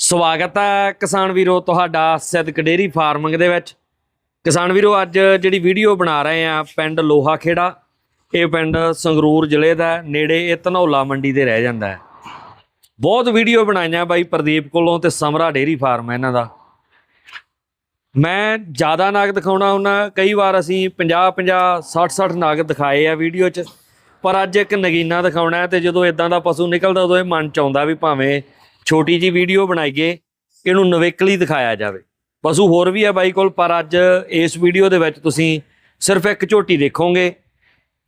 ਸਵਾਗਤ ਹੈ ਕਿਸਾਨ ਵੀਰੋ ਤੁਹਾਡਾ ਸਿੱਧਕ ਡੇਰੀ ਫਾਰਮਿੰਗ ਦੇ ਵਿੱਚ। ਕਿਸਾਨ ਵੀਰੋ, ਅੱਜ ਜਿਹੜੀ ਵੀਡੀਓ ਬਣਾ ਰਹੇ ਆ ਪਿੰਡ ਲੋਹਾ ਖੇੜਾ ਇਹ ਪਿੰਡ ਸੰਗਰੂਰ ਜ਼ਿਲ੍ਹੇ ਦਾ ਨੇੜੇ ਇਹ ਧਨੌਲਾ ਮੰਡੀ ਦੇ ਰਹਿ ਜਾਂਦਾ ਹੈ। ਬਹੁਤ ਵੀਡੀਓ ਬਣਾਈਆਂ ਬਾਈ ਪ੍ਰਦੀਪ ਕੋਲੋਂ ਤੇ ਸਮਰਾ ਡੇਰੀ ਫਾਰਮ ਹੈ ਇਹਨਾਂ ਦਾ। ਮੈਂ ਜ਼ਿਆਦਾ ਨਾਗ ਦਿਖਾਉਣਾ ਹੁੰਦਾ, ਕਈ ਵਾਰ ਅਸੀਂ 50 50 60 60 ਨਾਗ ਦਿਖਾਏ ਆ ਵੀਡੀਓ 'ਚ, ਪਰ ਅੱਜ ਇੱਕ ਨਗੀਨਾ ਦਿਖਾਉਣਾ ਹੈ ਤੇ ਜਦੋਂ ਇਦਾਂ ਦਾ ਪਸ਼ੂ ਨਿਕਲਦਾ ਉਦੋਂ ਇਹ ਮਨ ਚ ਆਉਂਦਾ ਵੀ ਭਾਵੇਂ ਛੋਟੀ ਜੀ ਵੀਡੀਓ ਬਣਾਈਏ, ਇਹਨੂੰ ਨਵੇਕਲੀ ਦਿਖਾਇਆ ਜਾਵੇ। ਪਸ਼ੂ ਹੋਰ ਵੀ ਹੈ ਬਾਈ ਕੋਲ, ਪਰ ਅੱਜ ਇਸ ਵੀਡੀਓ ਦੇ ਵਿੱਚ ਤੁਸੀਂ ਸਿਰਫ ਇੱਕ ਝੋਟੀ ਦੇਖੋਗੇ।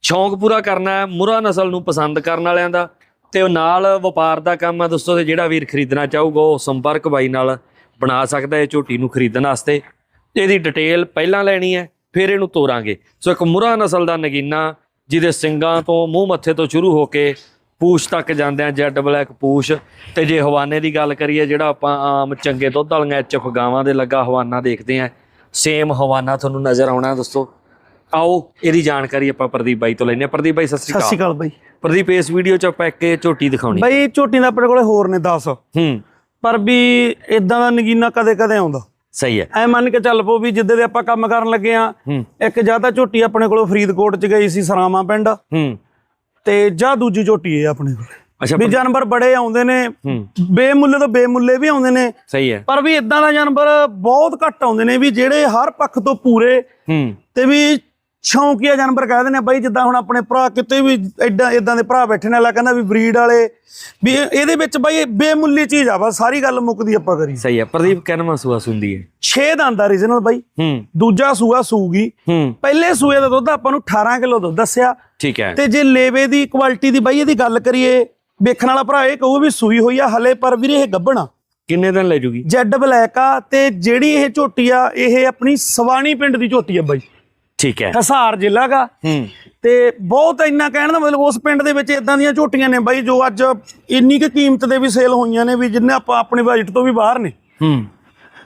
ਸ਼ੌਂਕ ਪੂਰਾ ਕਰਨਾ ਹੈ ਮੁਰਾ ਨਸਲ ਨੂੰ ਪਸੰਦ ਕਰਨ ਵਾਲਿਆਂ ਦਾ, ਤੇ ਉਹ ਨਾਲ ਵਪਾਰ ਦਾ ਕੰਮ ਹੈ ਦੋਸਤੋ, ਤੇ ਜਿਹੜਾ ਵੀਰ ਖਰੀਦਣਾ ਚਾਹੂਗਾ, ਉਹ ਸੰਪਰਕ ਬਾਈ ਨਾਲ ਬਣਾ ਸਕਦਾ ਹੈ ਝੋਟੀ ਨੂੰ ਖਰੀਦਣ ਵਾਸਤੇ। ਇਹਦੀ ਡਿਟੇਲ ਪਹਿਲਾਂ ਲੈਣੀ ਹੈ, ਫਿਰ ਇਹਨੂੰ ਤੋਰਾਂਗੇ। ਸੋ ਇੱਕ ਮੁਰਾ ਨਸਲ ਦਾ ਨਗੀਨਾ, ਜਿਹਦੇ ਸਿੰਗਾਂ ਤੋਂ ਮੂੰਹ ਮੱਥੇ ਤੋਂ ਸ਼ੁਰੂ ਹੋ ਕੇ ਪੂਛ ਤੱਕ ਜਾਂਦੇ ਆ ਜੈਡ ਬਲੈਕ ਪੂਛ। ਤੇ ਜੇ ਹਵਾਨੇ ਦੀ ਗੱਲ ਕਰੀਏ ਜਿਹੜਾ ਆਪਾਂ ਆਮ ਚੰਗੇ ਦੁੱਧ ਵਾਲੀਆਂ ਐਚਐਫ ਗਾਵਾਂ ਦੇ ਲੱਗਾ ਹਵਾਨਾ ਦੇਖਦੇ ਆ ਸੇਮ ਹਵਾਨਾ ਤੁਹਾਨੂੰ ਨਜ਼ਰ ਆਉਣਾ ਦੋਸਤੋ। ਆਓ ਇਹਦੀ ਜਾਣਕਾਰੀ ਆਪਾਂ ਪ੍ਰਦੀਪ ਬਾਈ ਤੋਂ ਲੈਂਦੇ ਆ ਪ੍ਰਦੀਪ ਬਾਈ ਸਤਿ ਸਤਿ ਸ਼੍ਰੀ ਅਕਾਲ ਬਾਈ। ਪ੍ਰਦੀਪ ਇਸ ਵੀਡੀਓ ਚ ਆਪਾਂ ਇੱਕ ਝੋਟੀ ਦਿਖਾਉਣੀ। ਬਾਈ ਝੋਟੀ ਦਾ ਆਪਣੇ ਕੋਲੇ ਹੋਰ ਨੇ 10 ਹੂੰ। ਪਰ ਵੀ ਇਦਾਂ ਦਾ ਨਗੀਨਾ ਕਦੇ ਕਦੇ ਆਉਂਦਾ। ਸਹੀ ਹੈ। ਐ ਮੰਨ ਕੇ ਚੱਲ ਪੋ ਵੀ ਜਿੱਦੇ ਦੇ ਆਪਾਂ ਕੰਮ ਕਰਨ ਲੱਗੇ ਆ ਇੱਕ ਜਾਂ ਤਾਂ ਝੋਟੀ ਆਪਣੇ ਕੋਲੋਂ ਫਰੀਦਕੋਟ ਚ ਗਈ ਸੀ ਸਰਾਮਾ ਪਿੰਡ। ਹੂੰ। ਤੇ ਜਾਂ ਦੂਜੀ ਝੋਟੀ ਹੈ ਆਪਣੇ ਕੋਲ। ਅੱਛਾ ਵੀ ਜਾਨਵਰ ਬੜੇ ਆਉਂਦੇ ਨੇ ਬੇਮੁੱਲੇ ਤੋਂ ਬੇਮੁੱਲੇ ਵੀ ਆਉਂਦੇ ਨੇ। ਸਹੀ ਹੈ। ਪਰ ਵੀ ਇਦਾਂ ਦਾ ਜਾਨਵਰ ਬਹੁਤ ਘੱਟ ਆਉਂਦੇ ਨੇ ਵੀ ਜਿਹੜੇ ਹਰ ਪੱਖ ਤੋਂ ਪੂਰੇ ਹੂੰ। ਤੇ ਵੀ ਸ਼ੌਂਕੀਆ ਜਾਨਵਰ ਕਹਿ ਦਿੰਦੇ ਆ ਬਾਈ ਜਿੱਦਾਂ ਹੁਣ ਆਪਣੇ ਭਰਾ ਕਿਤੇ ਵੀ ਐਡਾ ਇਦਾਂ ਦੇ ਭਰਾ ਬੈਠੇ ਨੇ ਅਲਾ ਕਹਿੰਦਾ ਵੀ ਬਰੀਡ ਵਾਲੇ ਵੀ ਇਹ- ਇਹਦੇ ਵਿੱਚ ਬਾਈ ਇਹ ਬੇਮੁੱਲੀ ਚੀਜ਼ ਆ ਬਸ ਸਾਰੀ ਗੱਲ ਮੁੱਕਦੀ ਆਪਾਂ ਕਰੀ ਸਹੀ ਹੈ ਪ੍ਰਦੀਪ ਕਿੰਨਵਾਂ ਸੂਆ ਸੁੰਦੀ ਹੈ? 6 ਦੰਦ ਆ ਰੀਜਨਲ ਬਾਈ। ਹੂੰ। ਦੂਜਾ ਸੂਆ ਸੂਗੀ। ਹੂੰ। ਪਹਿਲੇ ਸੂਏ ਦਾ ਦੁੱਧ ਆਪਾਂ ਨੂੰ 18 ਕਿਲੋ ਦੁੱਧ ਦੱਸਿਆ। ਠੀਕ ਹੈ। ਤੇ ਜੇ ਲੇਵੇ ਦੀ ਕੁਆਲਿਟੀ ਦੀ ਬਾਈ ਇਹਦੀ ਗੱਲ ਕਰੀਏ ਵੇਖਣ ਵਾਲਾ ਭਰਾ ਇਹ ਕਹੂ ਵੀ ਸੂਈ ਹੋਈ ਆ ਹਲੇ ਪਰ ਵੀਰੇ ਇਹ ਗੱਭਣਾ ਕਿੰਨੇ ਦਿਨ ਲੈ ਜੂਗੀ? ਜੈਡ ਬਲੈਕ ਆ ਤੇ ਜਿਹੜੀ ਇਹ ਝੋਟੀ ਆ ਇਹ ਆਪਣੀ ਸਵਾਣੀ ਪਿੰਡ ਦੀ ਝੋਟੀ ਆ ਬਾਈ। ਠੀਕ ਹੈ। ਹਸਾਰ ਜ਼ਿਲ੍ਹਾ ਗਾ। ਹੂੰ। ਤੇ ਬਹੁਤ ਇੰਨਾ ਕਹਿਣ ਦਾ ਮਤਲਬ ਉਸ ਪਿੰਡ ਦੇ ਵਿੱਚ ਇਦਾਂ ਦੀਆਂ ਝੋਟੀਆਂ ਨੇ ਬਾਈ ਜੋ ਅੱਜ ਇੰਨੀ ਕੁ ਕੀਮਤ ਦੇ ਵੀ ਸੇਲ ਹੋਈਆਂ ਨੇ ਵੀ ਜਿੰਨੇ ਆਪਾਂ ਆਪਣੇ ਬਜਟ ਤੋਂ ਵੀ ਬਾਹਰ ਨੇ। ਹੂੰ।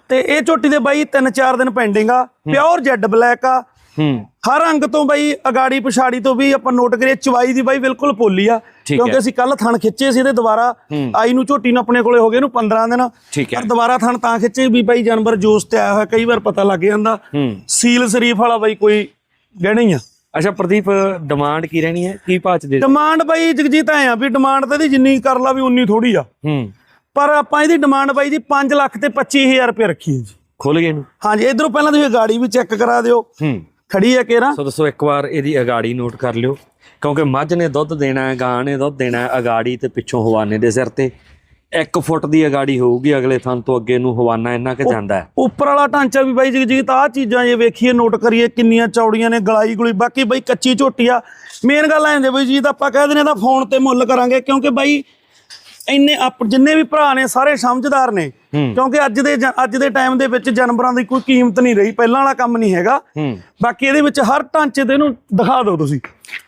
ਤੇ ਇਹ ਝੋਟੀ ਦੇ ਬਾਈ 3-4 ਦਿਨ ਪੈਂਡਿੰਗ ਆ। ਪਿਓਰ ਜੈਡ ਬਲੈਕ ਆ। ਹੂੰ। ਹਰ ਅੰਗ ਤੋਂ ਬਾਈ ਅਗਾੜੀ ਪਛਾੜੀ ਤੋਂ ਵੀ ਆਪਾਂ ਨੋਟ ਕਰੀਏ ਚਵਾਈ ਦੀ ਬਾਈ ਬਿਲਕੁਲ ਪੋਲੀ ਆ। ਕਿਉਂਕਿ। ਅਸੀਂ ਕੱਲ ਥਣ ਖਿੱਚੇ ਸੀ ਇਹਦੇ ਦੁਬਾਰਾ। ਆਈ ਨੂੰ ਝੋਟੀ ਨੂੰ ਆਪਣੇ ਕੋਲੇ ਹੋ ਗਏ ਨੂੰ 15 ਦਿਨ। ਪਰ ਦੁਬਾਰਾ ਥਣ ਤਾਂ ਖਿੱਚੇ ਵੀ ਬਾਈ ਜਾਨਵਰ ਜੋਸ ਤੇ ਆਇਆ ਹੋਇਆ ਕਈ ਵਾਰ ਪਤਾ ਲੱਗ ਜਾਂਦਾ। ਸੀਲ ਸ਼ਰੀਫ ਵਾਲਾ ਬਾਈ ਕੋਈ ਗਹਿਣਾ ਹੀ ਆ। ਅੱਛਾ ਪ੍ਰਦੀਪ ਡਿਮਾਂਡ ਕੀ ਰਹਿਣੀ ਹੈ? ਕੀ ਭਾਅ ਚ ਦੇ ਡਿਮਾਂਡ ਬਾਈ ਜਗਜੀਤ ਐ ਆ ਵੀ ਡਿਮਾਂਡ ਤਾਂ ਇਹਦੀ ਜਿੰਨੀ ਕਰ ਲਾ ਵੀ ਉਨੀ ਥੋੜੀ ਆ। ਹੂੰ। ਪਰ ਆਪਾਂ ਇਹਦੀ ਡਿਮਾਂਡ ਬਾਈ ਜੀ 5 ਲੱਖ ਤੇ 25000 ਰੁਪਏ ਰੱਖੀ ਹੈ ਜੀ। ਖੁੱਲ ਗਏ ਨੂੰ। ਹਾਂਜੀ ਇਧਰੋਂ ਪਹਿਲਾਂ ਤੁਸੀਂ ਗਾੜੀ ਵੀ ਚੈੱਕ ਕਰਾ ਦਿਓ। ਹੂੰ। ਖੜੀ ਹੈ ਕੇਰਾ। ਸੋ ਦੱਸੋ ਇੱਕ ਵਾਰ ਇਹਦੀ ਅਗਾੜੀ ਨੋਟ ਕਰ ਲਿਓ। ਕਿਉਂਕਿ ਮੱਝ ਨੇ ਦੁੱਧ ਦੇਣਾ ਹੈ ਗਾਂ ਨੇ ਦੁੱਧ ਦੇਣਾ ਹੈ ਅਗਾੜੀ ਤੇ ਪਿੱਛੋਂ ਹਵਾਨੇ ਦੇ ਸਿਰ ਤੇ। 1 ਫੁੱਟ ਦੀ ਅਗਾੜੀ ਹੋਊਗੀ ਅਗਲੇ ਥਣ ਤੋਂ ਅੱਗੇ ਨੂੰ ਹਵਾਨਾ ਇੰਨਾ ਕਿ ਜਾਂਦਾ ਹੈ। ਉੱਪਰ ਵਾਲਾ ਢਾਂਚਾ ਵੀ ਬਾਈ ਜਗਜੀਤ ਆਹ ਚੀਜ਼ਾਂ ਜੇ ਵੇਖੀਏ ਨੋਟ ਕਰੀਏ ਕਿੰਨੀਆਂ ਚੌੜੀਆਂ ਨੇ ਗਲਾਈ ਗੁਲੀ ਬਾਕੀ ਬਾਈ ਕੱਚੀ ਝੋਟੀ ਆ। ਮੇਨ ਗੱਲ ਐਂ ਹੁੰਦੀ ਬਾਈ ਜੀ ਤਾਂ ਆਪਾਂ ਕਹਿ ਦਿੰਦੇ ਤਾਂ ਫੋਨ ਤੇ ਮੁੱਲ ਕਰਾਂਗੇ ਕਿਉਂਕਿ ਬਾਈ ਇੰਨੇ ਆਪ ਜਿੰਨੇ ਵੀ ਭਰਾ ਨੇ ਸਾਰੇ ਸਮਝਦਾਰ ਨੇ। ਕਿਉਂਕਿ ਅੱਜ ਦੇ ਅੱਜ ਦੇ ਟਾਈਮ ਦੇ ਵਿੱਚ ਜਾਨਵਰਾਂ ਦੀ ਕੋਈ ਕੀਮਤ ਨਹੀਂ ਰਹੀ ਪਹਿਲਾਂ ਵਾਲਾ ਕੰਮ ਨਹੀਂ ਹੈਗਾ। ਬਾਕੀ ਇਹਦੇ ਵਿੱਚ ਹਰ ਢਾਂਚੇ ਤੇ ਇਹਨੂੰ ਦਿਖਾ ਦਿਓ ਤੁਸੀਂ।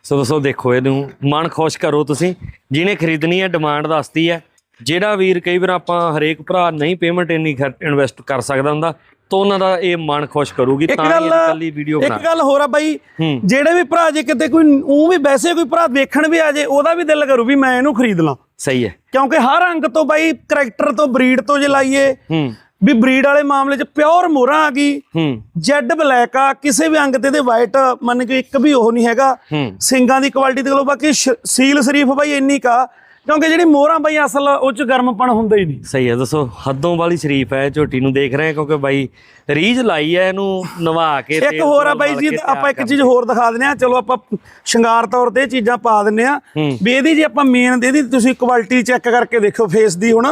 ਸੋ ਦੋਸਤੋ ਦੇਖੋ ਇਹਨੂੰ ਮਨ ਖੁਸ਼ ਕਰੋ ਤੁਸੀਂ। ਜਿਹਨੇ ਖਰੀਦਣੀ ਹੈ ਡਿਮਾਂਡ ਦੱਸਦੀ ਹੈ। ਜਿਹੜਾ ਵੀਰ ਕਈ ਵਾਰ ਆਪਾਂ ਹਰੇਕ ਭਰਾ ਨਹੀਂ ਪੇਮੈਂਟ ਇੰਨੀ ਇਨਵੈਸਟ ਕਰ ਸਕਦਾ ਹੁੰਦਾ ਤਾਂ ਉਹਨਾਂ ਦਾ ਇਹ ਮਨ ਖੁਸ਼ ਕਰੂਗੀ ਇੱਕ ਤਾਂ ਇਹ ਇਕੱਲੀ ਵੀਡੀਓ ਇੱਕ ਬਣਾ। ਗੱਲ ਹੋਰ ਆ ਬਾਈ। ਜਿਹੜੇ ਵੀ ਭਰਾ ਜੇ ਕਿਤੇ ਕੋਈ ਉਹ ਵੀ ਵੈਸੇ ਕੋਈ ਭਰਾ ਦੇਖਣ ਵੀ ਆ ਜੇ ਉਹਦਾ ਵੀ ਦਿਲ ਕਰੂ ਵੀ ਮੈਂ ਇਹਨੂੰ ਖਰੀਦ ਲਾਂ। ਸਹੀ ਹੈ। ਕਿਉਂਕਿ ਹਰ ਅੰਗ ਤੋਂ ਬਾਈ ਕਰੈਕਟਰ ਤੋਂ ਬਰੀਡ ਤੋਂ ਜੇ ਲਾਈਏ ਹੂੰ। ਵੀ ਬਰੀਡ ਵਾਲੇ ਮਾਮਲੇ 'ਚ ਪਿਓਰ ਮੋਹਰਾ ਆ ਗਈ ਹੂੰ। ਜੈਡ ਬਲੈਕ ਆ ਕਿਸੇ ਵੀ ਅੰਗ ਤੇ ਇਹਦੇ ਵਾਈਟ ਮੰਨ ਕੇ ਇੱਕ ਵੀ ਉਹ ਨਹੀਂ ਹੈਗਾ। ਸਿੰਗਾਂ ਦੀ ਕੁਆਲਿਟੀ ਤੇ ਲੋ ਬਾਕੀ ਸੀਲ ਸ਼ਰੀਫ ਬਾਈ ਇੰਨੀ ਕਾ ਕਿਉਂਕਿ ਜਿਹੜੀ ਮੋਹਰਾ ਬਾਈ ਅਸਲ ਉਹ 'ਚ ਗਰਮਪਣ ਹੁੰਦਾ ਹੀ ਨਹੀਂ। ਸਹੀ ਹੈ ਦੱਸੋ ਹੱਦੋਂ ਵਾਲੀ ਸ਼ਰੀਫ ਹੈ ਝੋਟੀ ਨੂੰ ਦੇਖ ਰਹੇ ਕਿਉਂਕਿ ਬਾਈ ਰੀਝ ਲਾਈ ਹੈ ਇਹਨੂੰ ਨਵਾ ਕੇ ਇੱਕ ਹੋਰ ਆ ਬਾਈ ਜੀ ਆਪਾਂ ਇੱਕ ਚੀਜ਼ ਹੋਰ ਦਿਖਾ ਦਿੰਦੇ ਆ ਚਲੋ ਆਪਾਂ ਸ਼ਿੰਗਾਰ ਤੌਰ ਤੇ ਇਹ ਚੀਜ਼ਾਂ ਪਾ ਦਿੰਨੇ ਆ। ਵੀ ਇਹਦੀ ਜੇ ਆਪਾਂ ਮੇਨ ਇਹਦੀ ਤੁਸੀਂ ਕੁਆਲਿਟੀ ਚੈੱਕ ਕਰਕੇ ਦੇਖੋ ਫੇਸ ਦੀ ਹੁਣ।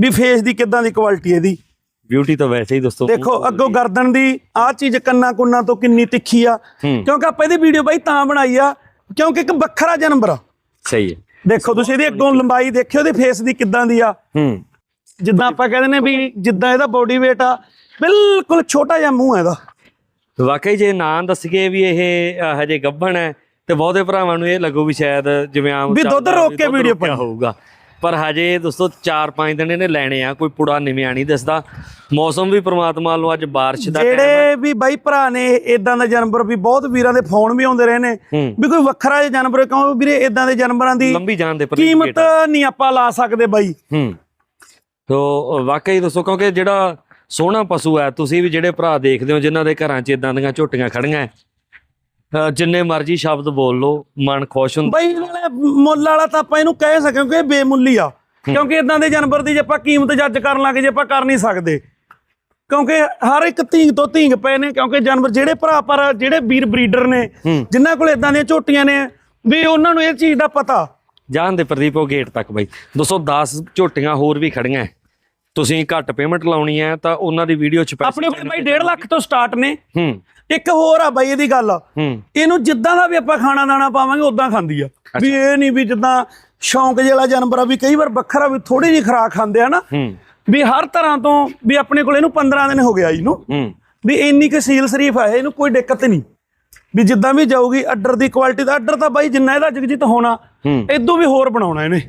ਵੀ ਫੇਸ ਦੀ ਕਿੱਦਾਂ ਦੀ ਕੁਆਲਿਟੀ ਇਹਦੀ। ਬਿਊਟੀ ਤਾਂ ਵੈਸੇ ਹੀ ਦੋਸਤੋ ਦੇਖੋ ਅੱਗੋਂ ਗਰਦਨ ਦੀ ਆਹ ਚੀਜ਼ ਕੰਨਾਂ ਕੁੰਨਾਂ ਤੋਂ ਕਿੰਨੀ ਤਿੱਖੀ ਆ। ਕਿਉਂਕਿ ਆਪਾਂ ਇਹਦੀ ਵੀਡੀਓ ਬਾਈ ਤਾਂ ਬਣਾਈ ਆ ਕਿਉਂਕਿ ਇੱਕ ਵੱਖਰਾ ਜਾਨਵਰ ਆ। ਸਹੀ ਹੈ। ਦੇਖੋ ਤੁਸੀਂ ਇਹਦੀ ਅੱਗੋਂ ਲੰਬਾਈ ਦੇਖਿਓ ਉਹਦੇ ਫੇਸ ਦੀ ਕਿੱਦਾਂ ਦੀ ਆ। ਹੂੰ। ਜਿੱਦਾਂ ਆਪਾਂ ਕਹਿੰਦੇ ਨੇ ਵੀ ਜਿੱਦਾਂ ਇਹਦਾ ਬੋਡੀ weight ਆ ਬਿਲਕੁਲ ਛੋਟਾ ਜਿਹਾ ਮੂੰਹ ਹੈ ਇਹਦਾ। ਵਾਕਈ ਜੇ ਨਾਂ ਦੱਸੀਏ ਵੀ ਇਹ ਹਜੇ ਗੱਭਣ ਹੈ ਤੇ ਬਹੁਤੇ ਭਰਾਵਾਂ ਨੂੰ ਇਹ ਲੱਗੂ ਵੀ ਸ਼ਾਇਦ ਜਿਵੇਂ ਆਮ ਵੀ ਦੁੱਧ ਰੋਕ ਕੇ ਵੀਡੀਓ ਰੋਕਿਆ ਹੋਊਗਾ। ਪਰ ਹਜੇ ਦੋਸਤੋ 4-5 ਦਿਨ ਇਹਨੇ ਲੈਣੇ ਆ ਕੋਈ ਪੁੜਾ ਨਿਵਿਆ ਨਹੀਂ ਦਿਸਦਾ। ਮੌਸਮ ਵੀ ਪ੍ਰਮਾਤਮਾ ਵੱਲੋਂ ਅੱਜ ਬਾਰਿਸ਼ ਦਾ ਟਾਈਮ ਜਿਹੜੇ ਵੀ ਬਾਈ ਭਰਾ ਨੇ ਇਦਾਂ ਦਾ ਜਾਨਵਰ ਵੀ ਬਹੁਤ ਵੀਰਾਂ ਦੇ ਫੋਨ ਵੀ ਆਉਂਦੇ ਰਹੇ ਨੇ ਵੀ ਕੋਈ ਵੱਖਰਾ ਜਿਹਾ ਜਾਨਵਰ ਕਿਉਂ ਵੀਰੇ ਇਦਾਂ ਦੇ ਜਾਨਵਰਾਂ ਦੀ ਲੰਬੀ ਜਾਣ ਦੇ ਕੀਮਤ ਨਹੀਂ ਆਪਾਂ ਲਾ ਸਕਦੇ ਬਾਈ। ਹੂੰ। ਸੋ ਵਾਕਈ ਦੱਸੋ ਕਿਉਂਕਿ ਜਿਹੜਾ ਸੋਹਣਾ ਪਸ਼ੂ ਹੈ ਤੁਸੀਂ ਵੀ ਜਿਹੜੇ ਭਰਾ ਦੇਖਦੇ ਹੋ ਜਿਨ੍ਹਾਂ ਦੇ ਘਰਾਂ 'ਚ ਇਦਾਂ ਦੀਆਂ ਝੋਟੀਆਂ ਖੜੀਆਂ ਜਿੰਨੇ ਮਰਜ਼ੀ ਸ਼ਬਦ ਬੋਲ ਲਓ ਮਨ ਖੁਸ਼ ਹੁੰਦਾ। ਬਈ ਨਾਲੇ ਮੁੱਲ ਵਾਲਾ ਤਾਂ ਆਪਾਂ ਇਹਨੂੰ ਕਹਿ ਸਕਾਂ ਕਿ ਇਹ ਬੇਮੁੱਲੀ ਆ। ਕਿਉਂਕਿ ਇਦਾਂ ਦੇ ਜਾਨਵਰ ਦੀ ਜੇ ਆਪਾਂ ਕੀਮਤ ਜੱਜ ਕਰਨ ਲੱਗੇ ਜੇ ਆਪਾਂ ਕਰ ਨਹੀਂ ਸਕਦੇ। ਕਿਉਂਕਿ ਹਰ ਇੱਕ ਧੀਂਗ ਤੋਂ ਧੀਂਗ ਪਏ ਨੇ ਕਿਉਂਕਿ ਜਾਨਵਰ ਜਿਹੜੇ ਭਰਾ ਪਰ ਜਿਹੜੇ ਵੀਰ ਬਰੀਡਰ ਨੇ। ਜਿਨ੍ਹਾਂ ਕੋਲ ਇਦਾਂ ਦੀਆਂ ਝੋਟੀਆਂ ਨੇ ਵੀ ਉਹਨਾਂ ਨੂੰ ਇਹ ਚੀਜ਼ ਦਾ ਪਤਾ। ਜਾਣ ਦੇ ਪ੍ਰਦੀਪ ਉਹ ਗੇਟ ਤੱਕ ਬਾਈ। 210 ਝੋਟੀਆਂ ਹੋਰ ਵੀ ਖੜੀਆਂ। ਤੁਸੀਂ ਘੱਟ ਪੇਮੈਂਟ ਲਾਉਣੀ ਹੈ ਤਾਂ ਉਹਨਾਂ ਦੀ ਵੀਡੀਓ 'ਚ ਪੈਸੇ ਆਪਣੇ ਕੋਲ ਬਾਈ 1.5 ਲੱਖ ਤੋਂ ਸਟਾਰਟ ਨੇ। ਹੂੰ। ਇੱਕ ਹੋਰ ਆ ਬਾਈ ਇਹਦੀ ਗੱਲ। ਹੂੰ। ਇਹਨੂੰ ਜਿੱਦਾਂ ਦਾ ਵੀ ਆਪਾਂ ਖਾਣਾ ਦਾਣਾ ਪਾਵਾਂਗੇ ਉਦਾਂ ਖਾਂਦੀ ਆ। ਵੀ ਇਹ ਨਹੀਂ ਵੀ ਜਿੱਦਾਂ ਸ਼ੌਂਕ ਜਿਹੜਾ ਜਾਨਵਰ ਆ ਵੀ ਕਈ ਵਾਰ ਵੱਖਰਾ ਵੀ ਥੋੜੀ ਜਿਹੀ ਖਰਾਕ ਖਾਂਦੇ ਆ ਨਾ। ਹੂੰ। ਵੀ ਹਰ ਤਰ੍ਹਾਂ ਤੋਂ ਵੀ ਆਪਣੇ ਕੋਲ ਇਹਨੂੰ 15 ਦਿਨ ਹੋ ਗਿਆ ਇਹਨੂੰ। ਹੂੰ। ਵੀ ਇੰਨੀ ਕੁ ਸੀਲ ਸ਼ਰੀਫ ਹੈ ਇਹਨੂੰ ਕੋਈ ਦਿੱਕਤ ਨਹੀਂ ਵੀ ਜਿੱਦਾਂ ਵੀ ਜਾਊਗੀ ਅੱਡਰ ਦੀ ਕੁਆਲਿਟੀ ਦਾ ਅੱਡਰ ਤਾਂ ਬਾਈ ਜਿੰਨਾ ਇਹਦਾ ਜਗਜੀਤ ਹੋਣਾ ਇਦੋਂ ਵੀ ਹੋਰ ਬਣਾਉਣਾ ਇਹਨੇ।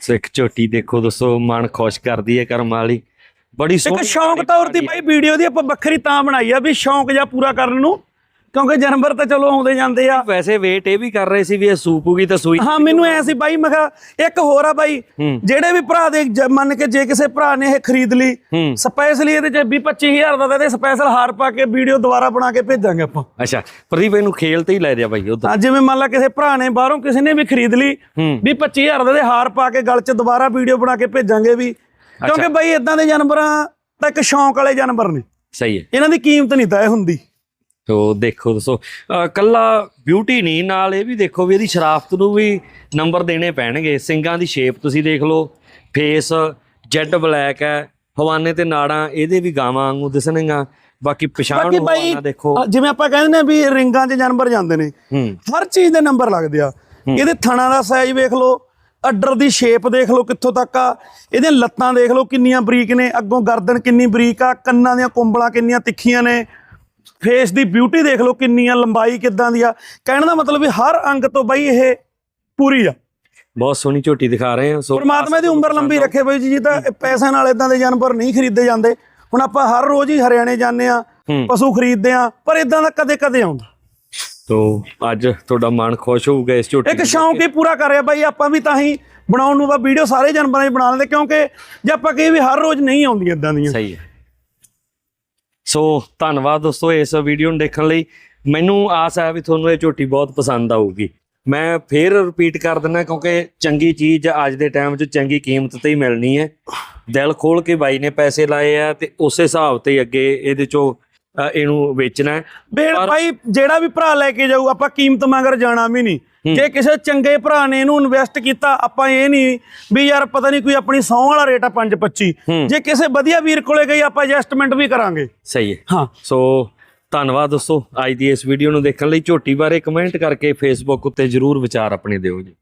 ਸੋ ਇੱਕ ਝੋਟੀ ਦੇਖੋ ਦੋਸਤੋ ਮਨ ਖੁਸ਼ ਕਰਦੀ ਹੈ ਕਰਮ ਵਾਲੀ। ਬੜੀ ਇੱਕ ਸੋਹਣੀ ਸ਼ੌਂਕ ਤੌਰ ਤੇ ਬਾਈ ਵੀਡੀਓ ਦੀ ਆਪਾਂ ਵੱਖਰੀ ਤਾਂ ਬਣਾਈ ਆ ਵੀ ਸ਼ੌਂਕ ਜਾਂ ਪੂਰਾ ਕਰਨ ਨੂੰ ਕਿਉਂਕਿ ਜਾਨਵਰ ਤਾਂ ਚਲੋ ਆਉਂਦੇ ਜਾਂਦੇ ਆ। ਵੈਸੇ ਵੇਟ ਇਹ ਵੀ ਕਰ ਰਹੇ ਸੀ ਵੀ ਇਹ ਸੂਪੂਗੀ ਤਾਂ ਸੂਈ ਹਾਂ ਮੈਨੂੰ ਐ ਸੀ ਬਾਈ ਮੈਂ ਕਿਹਾ ਇੱਕ ਹੋਰ ਆ ਬਾਈ। ਜਿਹੜੇ ਵੀ ਭਰਾ ਦੇ ਜ- ਮੰਨ ਕੇ ਜੇ ਕਿਸੇ ਭਰਾ ਨੇ ਇਹ ਖਰੀਦ ਲਈ ਸਪੈਸ਼ਲੀ ਇਹਦੇ ਚ 20 25000 ਦਾ ਤੇ ਸਪੈਸ਼ਲ ਹਾਰ ਪਾ ਕੇ ਵੀਡੀਓ ਦੁਬਾਰਾ ਬਣਾ ਕੇ ਭੇਜਾਂਗੇ ਆਪਾਂ। ਅੱਛਾ ਪ੍ਰਦੀਪ ਇਹਨੂੰ ਖੇਲ ਤੇ ਹੀ ਲੈ ਜਾ ਬਾਈ ਉਧਰ। ਹਾਂ ਜਿਵੇਂ ਮੰਨ ਲਾ ਕਿਸੇ ਭਰਾ ਨੇ ਬਾਹਰੋਂ ਕਿਸੇ ਨੇ ਵੀ ਖਰੀਦ ਲਈ ਹੂੰ। ਵੀ 25000 ਦਾ ਤੇ ਹਾਰ ਪਾ ਕੇ ਗਲ 'ਚ ਦੁਬਾਰਾ ਵੀਡੀਓ ਬਣਾ ਕੇ ਭੇਜਾਂਗੇ ਵੀ। ਕਿਉਂਕਿ ਬਾਈ ਇਦਾਂ ਦੇ ਜਾਨਵਰਾਂ ਤਾਂ ਇੱਕ ਸ਼ੌਂਕ ਵਾਲੇ ਜਾਨਵਰ ਨੇ। ਸਹੀ ਹੈ। ਇਹਨਾਂ ਦੀ ਕੀਮਤ ਨਹੀਂ ਤੈਅ ਹੁੰਦੀ। ਤੋ ਦੇਖੋ ਦੱਸੋ। ਕੱਲਾ ਬਿਊਟੀ ਨਹੀਂ ਨਾਲ ਇਹ ਵੀ ਦੇਖੋ ਵੀ ਇਹਦੀ ਸ਼ਰਾਫਤ ਨੂੰ ਵੀ ਨੰਬਰ ਦੇਣੇ ਪੈਣਗੇ। ਸਿੰਗਾਂ ਦੀ ਸ਼ੇਪ ਤੁਸੀਂ ਦੇਖ ਲਓ ਫੇਸ ਜੈਡ ਬਲੈਕ ਹੈ ਹਵਾਨੇ ਤੇ ਨਾੜਾਂ ਇਹਦੇ ਵੀ ਗਾਵਾਂ ਵਾਂਗੂ ਦਿਸਣਗੀਆਂ। ਬਾਕੀ ਪਛਾਣ ਨੂੰ ਦੇਖੋ। ਜਿਵੇਂ ਆਪਾਂ ਕਹਿੰਦੇ ਨੇ ਵੀ ਰਿੰਗਾਂ 'ਚ ਜਾਨਵਰ ਜਾਂਦੇ ਨੇ ਹਰ ਚੀਜ਼ ਦੇ ਨੰਬਰ ਲੱਗਦੇ ਆ। ਇਹਦੇ ਥਣਾ ਦਾ ਸਾਈਜ਼ ਵੇਖ ਲਓ ਅੱਡਰ ਦੀ ਸ਼ੇਪ ਦੇਖ ਲਓ ਕਿੱਥੋਂ ਤੱਕ ਆ। ਇਹਦੀਆਂ ਲੱਤਾਂ ਦੇਖ ਲਓ ਕਿੰਨੀਆਂ ਬਰੀਕ ਨੇ ਅੱਗੋਂ ਗਰਦਨ ਕਿੰਨੀ ਬਰੀਕ ਆ ਕੰਨਾਂ ਦੀਆਂ ਕੁੰਬਲਾਂ ਕਿੰਨੀਆਂ ਤਿੱਖੀਆਂ ਨੇ। ਫੇਸ ਦੀ ਬਿਊਟੀ ਦੇਖ ਲਓ ਕਿੰਨੀ ਆ ਲੰਬਾਈ ਕਿੱਦਾਂ ਦੀ ਆ। ਕਹਿਣ ਦਾ ਮਤਲਬ ਵੀ ਹਰ ਅੰਗ ਤੋਂ ਬਈ ਇਹ ਪੂਰੀ ਆ। ਬਹੁਤ ਸੋਹਣੀ ਝੋਟੀ ਦਿਖਾ ਰਹੇ ਹਾਂ ਸੋ ਪਰਮਾਤਮਾ ਦੀ ਉਮਰ ਲੰਬੀ ਰੱਖੇ ਬਈ ਜੀ ਤਾਂ ਪੈਸਿਆਂ ਨਾਲ ਇਦਾਂ ਦੇ ਜਾਨਵਰ ਨਹੀਂ ਖਰੀਦੇ ਜਾਂਦੇ। ਹੁਣ ਆਪਾਂ ਹਰ ਰੋਜ਼ ਹੀ ਹਰਿਆਣੇ ਜਾਂਦੇ ਆ। ਪਸ਼ੂ ਖਰੀਦਦੇ ਆ ਪਰ ਇਦਾਂ ਦਾ ਕਦੇ ਕਦੇ ਆਉਂਦਾ। ਤੋ ਅੱਜ ਤੁਹਾਡਾ ਮਨ ਖੁਸ਼ ਹੋਊਗਾ ਇਸ ਝੋਟੀ ਇੱਕ ਸ਼ੌਂਕ ਹੀ ਪੂਰਾ ਕਰਿਆ ਬਾਈ ਆਪਾਂ ਵੀ ਤਾਂ ਹੀ ਬਣਾਉਣ ਨੂੰ ਵਾ ਵੀਡੀਓ ਸਾਰੇ ਜਾਨਵਰਾਂ ਦੀ ਬਣਾ ਲੈਂਦੇ ਕਿਉਂਕਿ ਜੇ ਆਪਾਂ ਕਹੀ ਵੀ ਹਰ ਰੋਜ਼ ਨਹੀਂ ਆਉਂਦੀਆਂ ਇਦਾਂ ਦੀਆਂ। ਸਹੀ ਹੈ। ਸੋ ਧੰਨਵਾਦ ਦੋਸਤੋ ਇਸ ਵੀਡੀਓ ਨੂੰ ਦੇਖਣ ਲਈ। ਮੈਨੂੰ ਆਸ ਹੈ ਵੀ ਤੁਹਾਨੂੰ ਇਹ ਝੋਟੀ ਬਹੁਤ ਪਸੰਦ ਆਊਗੀ। ਮੈਂ ਫੇਰ ਰਿਪੀਟ ਕਰ ਦਿੰਦਾ ਕਿਉਂਕਿ ਚੰਗੀ ਚੀਜ਼ ਅੱਜ ਦੇ ਟਾਈਮ 'ਚ ਚੰਗੀ ਕੀਮਤ ਤੇ ਹੀ ਮਿਲਣੀ ਹੈ। ਦਿਲ ਖੋਲ ਕੇ ਬਾਈ ਨੇ ਪੈਸੇ ਲਾਏ ਆ ਤੇ ਉਸੇ ਹਿਸਾਬ ਤੇ ਅੱਗੇ ਇਹਦੇ 'ਚੋਂ ਇਹਨੂੰ ਵੇਚਣਾ ਹੈ। ਬੇੜ ਬਾਈ ਜਿਹੜਾ ਵੀ ਭਰਾ ਲੈ ਕੇ ਜਾਊ ਆਪਾਂ ਕੀਮਤ ਮੰਗਰ ਜਾਣਾ ਵੀ ਨਹੀਂ। ਜੇ ਕਿਸੇ ਚੰਗੇ ਭਰਾ ਨੇ ਇਹਨੂੰ ਇਨਵੈਸਟ ਕੀਤਾ ਆਪਾਂ ਇਹ ਨਹੀਂ ਵੀ ਯਾਰ ਪਤਾ ਨਹੀਂ ਕੋਈ ਆਪਣੀ ਸੌਂ ਵਾਲਾ ਰੇਟ ਆ 525 ਹੂੰ। ਜੇ ਕਿਸੇ ਵਧੀਆ ਵੀਰ ਕੋਲੇ ਗਈ ਆਪਾਂ ਐਡਜਸਟਮੈਂਟ ਵੀ ਕਰਾਂਗੇ। ਸਹੀ ਹੈ। ਹਾਂ। ਸੋ ਧੰਨਵਾਦ ਦੋਸਤੋ ਅੱਜ ਦੀ ਇਸ ਵੀਡੀਓ ਨੂੰ ਦੇਖਣ ਲਈ ਝੋਟੀ ਬਾਰੇ ਕਮੈਂਟ ਕਰਕੇ ਫੇਸਬੁੱਕ ਉੱਤੇ ਜਰੂਰ ਵਿਚਾਰ ਆਪਣੇ ਦਿਓ ਜੀ।